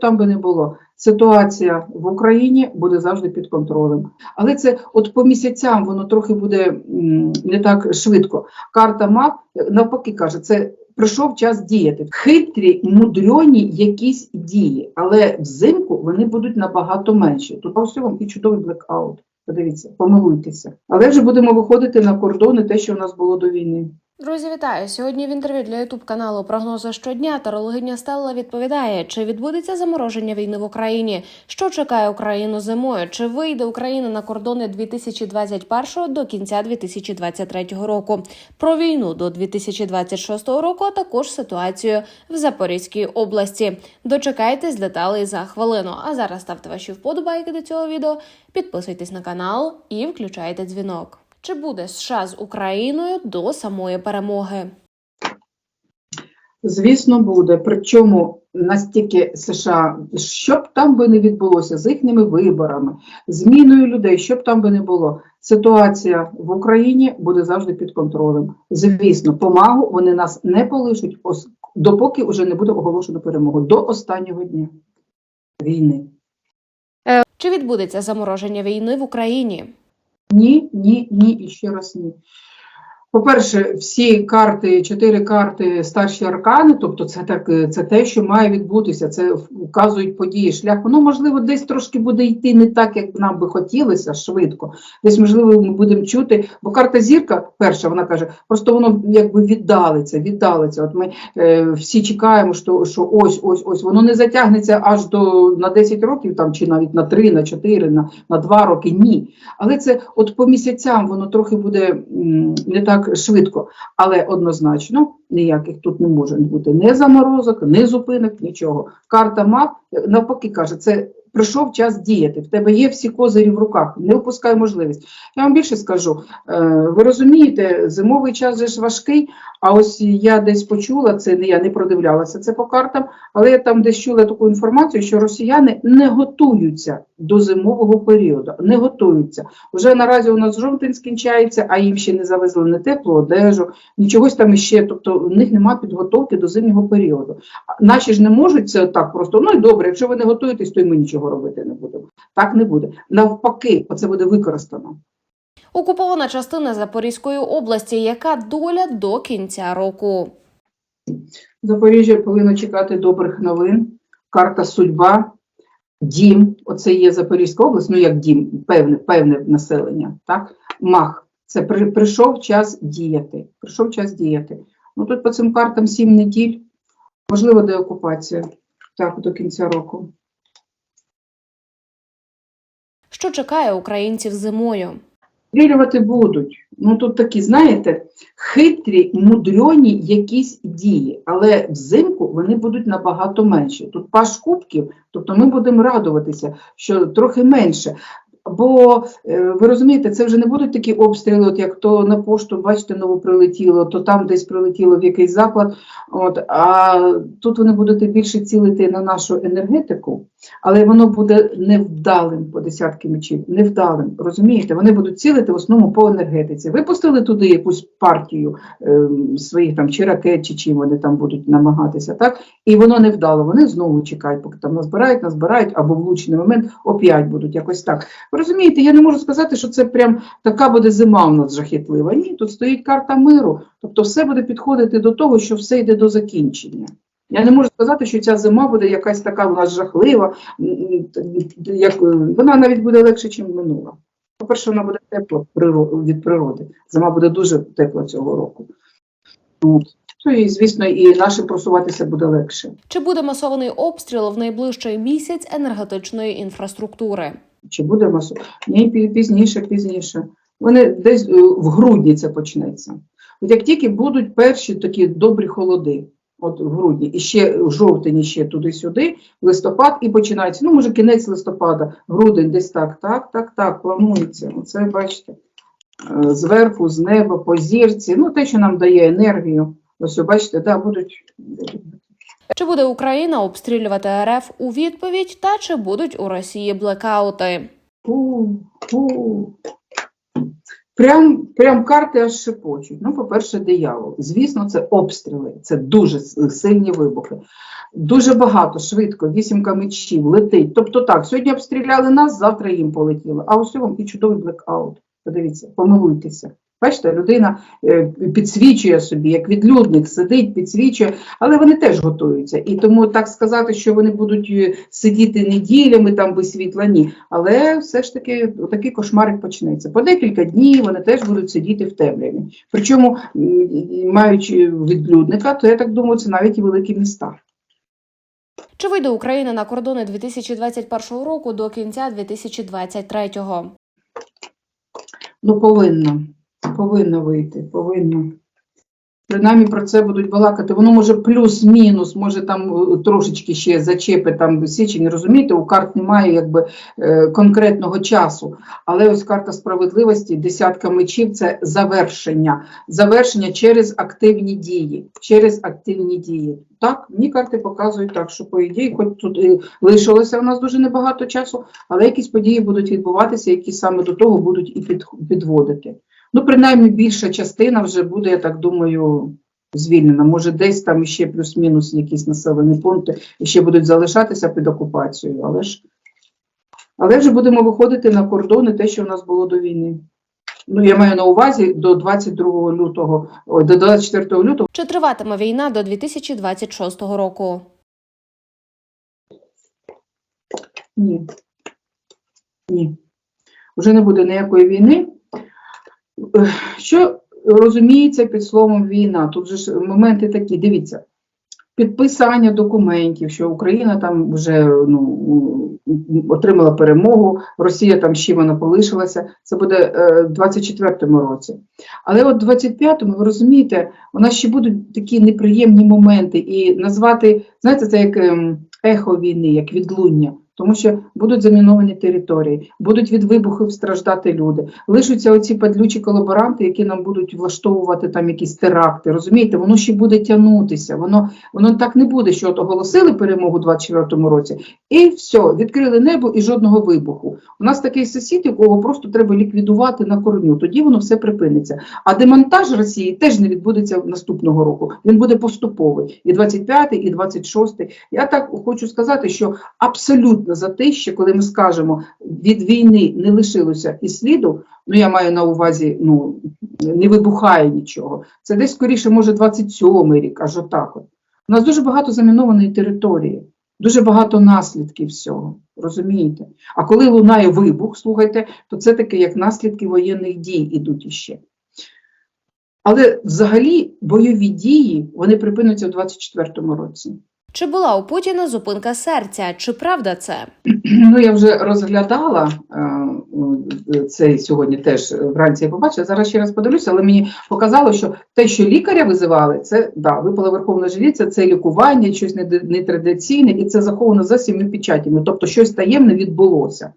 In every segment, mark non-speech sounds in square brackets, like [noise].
там би не було, ситуація в Україні буде завжди під контролем. Але це от по місяцям воно трохи буде не так швидко. Карта мав навпаки каже, це прийшов час діяти. Хитрі, мудрьоні якісь дії, але взимку вони будуть набагато менші. Тут ось вам і чудовий блекаут. Подивіться, помилуйтеся. Але вже будемо виходити на кордони те, що у нас було до війни. Друзі, вітаю! Сьогодні в інтерв'ю для ютуб каналу Прогнози щодня тарологиня Стелла відповідає, чи відбудеться замороження війни в Україні, що чекає Україну зимою, чи вийде Україна на кордони 2021 до кінця 2023 року, про війну до 2026 року, а також ситуацію в Запорізькій області. Дочекайтесь деталей за хвилину. А зараз ставте ваші вподобайки до цього відео, підписуйтесь на канал і включайте дзвінок. Чи буде США з Україною до самої перемоги? Звісно, буде. Причому настільки США, що б там би не відбулося з їхніми виборами, зміною людей, що б там би не було, ситуація в Україні буде завжди під контролем. Звісно, помагу вони нас не полишуть, допоки вже не буде оголошено перемогу до останнього дня війни. Чи відбудеться замороження війни в Україні? Ні, ні, ні і ще раз ні. По-перше, всі карти, чотири карти старші аркани, тобто це так, це те, що має відбутися, це вказують події, шлях. Воно, можливо, десь трошки буде йти не так, як нам би хотілося, швидко. Десь, можливо, ми будемо чути, бо карта зірка, перша, вона каже, просто воно якби віддалиться, віддалиться. От ми е, всі чекаємо, що, що ось, ось, ось, воно не затягнеться аж до на 10 років, там, чи навіть на 3, на 4, на, на 2 роки, ні. Але це от по місяцям воно трохи буде м, не так швидко, але однозначно ніяких тут не може бути ні заморозок, ні зупинок, нічого. Карта мав навпаки каже, це прийшов час діяти. В тебе є всі козирі в руках, не впускай можливість. Я вам більше скажу. е, Ви розумієте, зимовий час же ж важкий. А ось я десь почула це, не я не продивлялася це по картам, але я там десь чула таку інформацію, що росіяни не готуються до зимового періоду, не готуються. Вже наразі у нас жовтень скінчається, а їм ще не завезли не теплу одежу, нічогось там іще. Тобто у них немає підготовки до зимнього періоду. Наші ж не можуть це так просто. Ну і добре, якщо ви не готуєтесь, то й ми нічого робити не будемо. Так не буде. Навпаки, оце буде використано. Окупована частина Запорізької області. Яка доля до кінця року? Запоріжжя повинно чекати добрих новин. Карта судьба, дім. Оце є Запорізька область, ну як дім, певне, певне населення. Так? Мах. Це при, прийшов час діяти. Прийшов час діяти. Ну тут по цим картам сім неділь, можливо, деокупація. Так, до кінця року. Що чекає українців зимою? Стрілювати будуть. Ну тут такі, знаєте, хитрі, мудрьоні якісь дії, але взимку вони будуть набагато менші. Тут паш кубків, тобто ми будемо радуватися, що трохи менше. Бо е, ви розумієте, це вже не будуть такі обстріли, от як то на пошту, бачите, ново прилетіло, то там десь прилетіло в якийсь заклад. От, а тут вони будуть більше цілити на нашу енергетику, але воно буде невдалим по десятки мечів, невдалим. Розумієте, вони будуть цілити в основному по енергетиці. Випустили туди якусь партію е, своїх там чи ракет, чи чим вони там будуть намагатися, так? І воно не вдало. Вони знову чекають, поки там назбирають, назбирають, або влучний момент опять будуть якось так. Розумієте, я не можу сказати, що це прям така буде зима у нас жахітлива. Ні, тут стоїть карта миру, тобто все буде підходити до того, що все йде до закінчення. Я не можу сказати, що ця зима буде якась така у нас жахлива, як, е, вона навіть буде легше, ніж минула. По-перше, вона буде тепла від природи. Зима буде дуже тепла цього року. Ну і, звісно, і нашим просуватися буде легше. Чи буде масований обстріл в найближчий місяць енергетичної інфраструктури? Чи буде масу? Ні, пізніше, пізніше. Вони десь е, в грудні це почнеться. От як тільки будуть перші такі добрі холоди, от в грудні, і ще в жовтні, ще туди-сюди, листопад і починається. Ну, може, кінець листопада, грудень, десь так, так, так, так, планується. Оце бачите. Е, Зверху, з неба, по зірці, ну те, що нам дає енергію. Ось, бачите, да, будуть. Чи буде Україна обстрілювати РФ у відповідь, та чи будуть у Росії блекаути? Прям, прям карти аж шепочуть. Ну, по-перше, диявол. Звісно, це обстріли, це дуже сильні вибухи. Дуже багато, швидко, вісімка мечів летить. Тобто так, сьогодні обстріляли нас, завтра їм полетіло. А ось вам і чудовий блекаут. Подивіться, помилуйтеся. Бачите, людина е, підсвічує собі, як відлюдник, сидить, підсвічує, але вони теж готуються. І тому так сказати, що вони будуть е, сидіти неділями там без світла, ні. Але все ж таки такий кошмарик почнеться. По декілька днів вони теж будуть сидіти в темряві. Причому, маючи відлюдника, то я так думаю, це навіть і великі міста. Чи вийде Україна на кордони 2021 року до кінця 2023? Ну, повинно. Повинно вийти, повинно. Принаймні про це будуть балакати. Воно може плюс-мінус, може там е, трошечки ще зачепи там січень, розумієте, у карт немає якби е, конкретного часу. Але ось карта справедливості, десятка мечів це завершення. Завершення через активні дії. Через активні дії. Так, мені карти показують так, що по ідеї, хоч тут і лишилося у нас дуже небагато часу, але якісь події будуть відбуватися, які саме до того будуть і підводити. Ну, принаймні, більша частина вже буде, я так думаю, звільнена. Може, десь там ще плюс-мінус якісь населені пункти ще будуть залишатися під окупацією, але ж але вже будемо виходити на кордони те, що в нас було до війни. Ну, я маю на увазі до 22 лютого, ой, до 24 лютого. Чи триватиме війна до 2026 року? Ні. Ні. Вже не буде ніякої війни. Що розуміється під словом війна? Тут же ж моменти такі, дивіться, підписання документів, що Україна там вже ну, отримала перемогу, Росія там ще вона полишилася, це буде е, в 24-му році. Але от в 25-му, ви розумієте, у нас ще будуть такі неприємні моменти, і назвати, знаєте, це як ем, ехо війни, як відлуння. Тому що будуть заміновані території, будуть від вибухів страждати люди. Лишаться оці падлючі колаборанти, які нам будуть влаштовувати там якісь теракти. Розумієте, воно ще буде тягнутися. Воно воно так не буде, що от оголосили перемогу у 24-му році, і все, відкрили небо і жодного вибуху. У нас такий сусід, якого просто треба ліквідувати на корню. Тоді воно все припиниться. А демонтаж Росії теж не відбудеться наступного року. Він буде поступовий. І 25-й, і 26-й. Я так хочу сказати, що абсолютно за те, що коли ми скажемо від війни не лишилося і сліду, ну я маю на увазі, ну не вибухає нічого. Це десь скоріше, може, 27-й рік, аж отак. От. У нас дуже багато замінованої території, дуже багато наслідків всього. Розумієте? А коли лунає вибух, слухайте, то це таке як наслідки воєнних дій ідуть іще. Але взагалі бойові дії вони припинуться у 24-му році. Чи була у Путіна зупинка серця? Чи правда це? [clears throat] Ну, я вже розглядала цей це сьогодні теж вранці я побачила. Зараз ще раз подивлюся, але мені показало, що те, що лікаря визивали, це да, випала верховна жриця, це лікування, щось нетрадиційне, і це заховано за сім'ю печатями. Тобто щось таємне відбулося.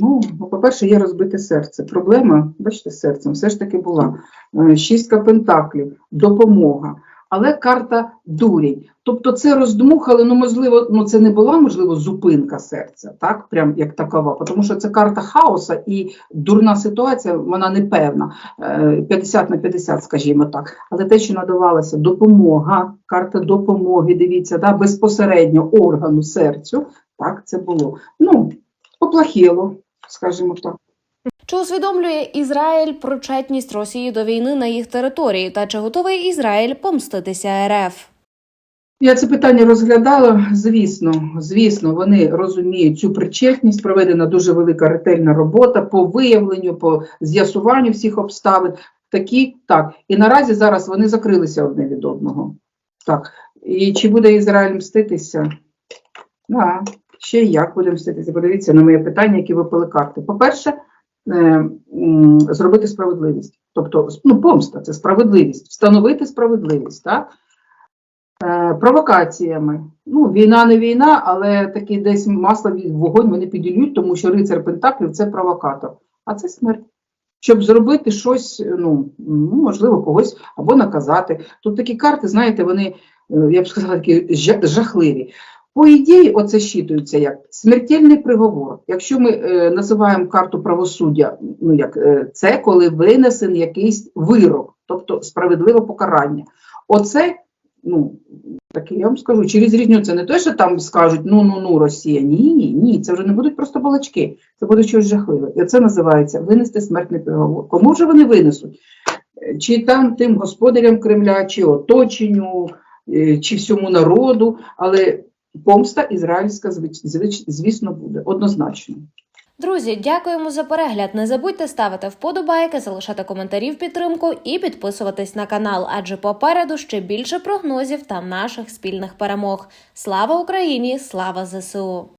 Ну, по-перше, є розбите серце. Проблема, бачите, з серцем все ж таки була. Е, Шістка пентаклів, допомога. Але карта дурень. Тобто це роздмухали, ну можливо, ну це не була можливо зупинка серця, так, прям як такова, тому що це карта хаоса і дурна ситуація, вона непевна, е, 50 на 50, скажімо так. Але те, що надавалася допомога, карта допомоги, дивіться, да, безпосередньо органу серцю, так це було. Ну, поплахіло, скажімо так. Чи усвідомлює Ізраїль причетність Росії до війни на їх території? Та чи готовий Ізраїль помститися РФ? Я це питання розглядала. Звісно, звісно, вони розуміють цю причетність. Проведена дуже велика ретельна робота по виявленню, по з'ясуванню всіх обставин. Такі так. І наразі зараз вони закрилися одне від одного. Так. І чи буде Ізраїль мститися? Да. Ще як буде мститися? Подивіться на моє питання, які випали карти. По-перше, е, зробити справедливість. Тобто, ну, помста це справедливість, встановити справедливість. Так? Е, провокаціями. Ну, війна не війна, але таки десь масло в вогонь вони піділють, тому що рицар Пентаклів це провокатор, а це смерть. Щоб зробити щось, ну, ну, можливо, когось або наказати. Тут такі карти, знаєте, вони, е, я б сказала, такі жахливі. По ідеї, оце щитується як смертельний приговор. Якщо ми е, називаємо карту правосуддя, ну як е, це коли винесен якийсь вирок, тобто справедливе покарання. Оце, ну таке я вам скажу, через різню це не те, що там скажуть ну ну ну Росія. Ні, ні, ні, це вже не будуть просто балачки, це буде щось жахливе. І це називається винести смертний приговор. Кому вже вони винесуть? Чи там тим господарям Кремля, чи оточенню, е, чи всьому народу, але помста ізраїльська, звісно, буде однозначно. Друзі, дякуємо за перегляд. Не забудьте ставити вподобайки, залишати коментарі в підтримку і підписуватись на канал, адже попереду ще більше прогнозів та наших спільних перемог. Слава Україні! Слава ЗСУ!